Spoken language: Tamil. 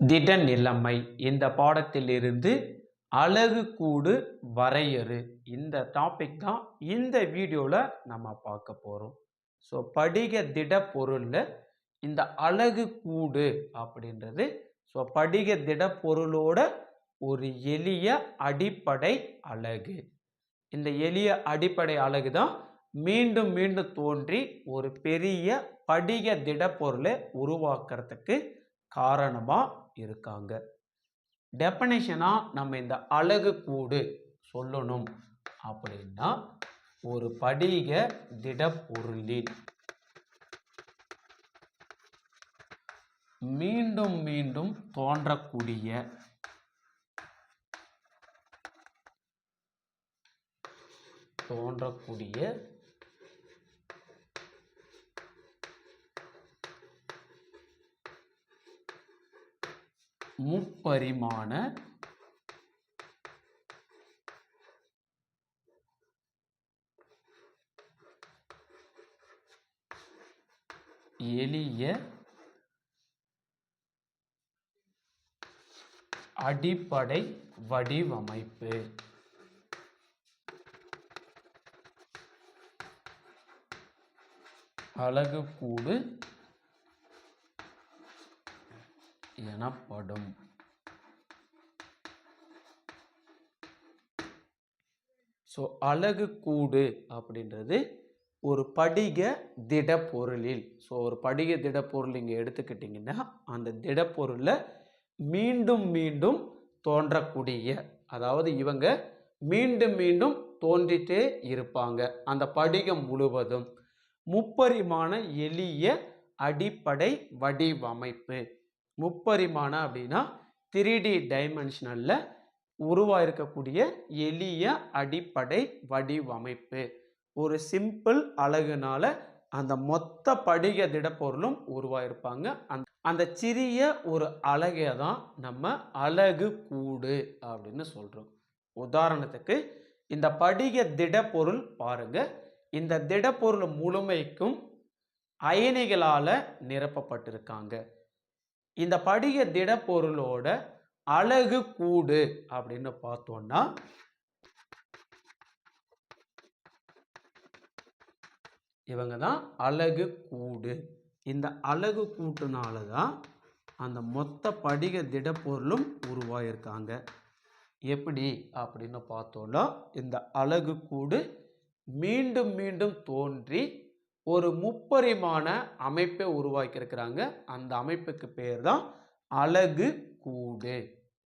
திட நிலைமை. இந்த பாடத்திலிருந்து அழகு கூடு வரையறு. இந்த டாபிக் தான் இந்த வீடியோவில் நம்ம பார்க்க போகிறோம் ஸோ படிக திட பொருளில் இந்த அழகு கூடு அப்படின்றது. ஸோ படிக திட பொருளோட ஒரு எளிய அடிப்படை அழகு. இந்த எளிய அடிப்படை அழகு தான் மீண்டும் மீண்டும் தோன்றி ஒரு பெரிய படிக திடப்பொருளை உருவாக்குறதுக்கு காரணமாக இருக்காங்க. டெஃபனேஷனாக நம்ம இந்த அழகு கூடு சொல்லணும் அப்படின்னா ஒரு படிக திடப்பொருளில் மீண்டும் மீண்டும் தோன்றக்கூடிய தோன்றக்கூடிய முப்பரிமாண எளிய அடிப்படை வடிவமைப்பு. அலகுக்கூடு எனப்படும். ஸோ அழகு கூடு அப்படின்றது ஒரு படிக திடப்பொருளில். ஸோ ஒரு படிக திடப்பொருள் இங்கே எடுத்துக்கிட்டிங்கன்னா அந்த திடப்பொருளை மீண்டும் மீண்டும் தோன்றக்கூடிய அதாவது இவங்க மீண்டும் மீண்டும் தோன்றிட்டே இருப்பாங்க. அந்த படிகம் முழுவதும். முப்பரிமாண எளிய அடிப்படை வடிவமைப்பு. முப்பரிமாண அப்படின்னா த்ரீ டி டைமென்ஷனலில் உருவாயிருக்கக்கூடிய எளிய அடிப்படை வடிவமைப்பு. ஒரு சிம்பிள் அழகுனால அந்த மொத்த படிக திடப்பொருளும் உருவாயிருப்பாங்க. அந் அந்த சிறிய ஒரு அழகை தான் நம்ம அழகு கூடு அப்படின்னு சொல்கிறோம் உதாரணத்துக்கு இந்த படிக திடப்பொருள் பாருங்க. இந்த திடப்பொருள் முழுமைக்கும் அயனிகளால் நிரப்பப்பட்டிருக்காங்க. இந்த படிக திடப்பொருளோட அழகு கூடு அப்படின்னு பார்த்தோம்னா இவங்க தான் அழகு கூடு. இந்த அழகு கூட்டுனால தான் அந்த மொத்த படிக திடப்பொருளும் உருவாயிருக்காங்க. எப்படி அப்படின்னு பார்த்தோம்னா இந்த அழகு கூடு மீண்டும் மீண்டும் தோன்றி ஒரு முப்பரிமாண அமைப்பை உருவாக்கியிருக்கிறாங்க. அந்த அமைப்புக்கு பேர் தான் அழகு கூடு.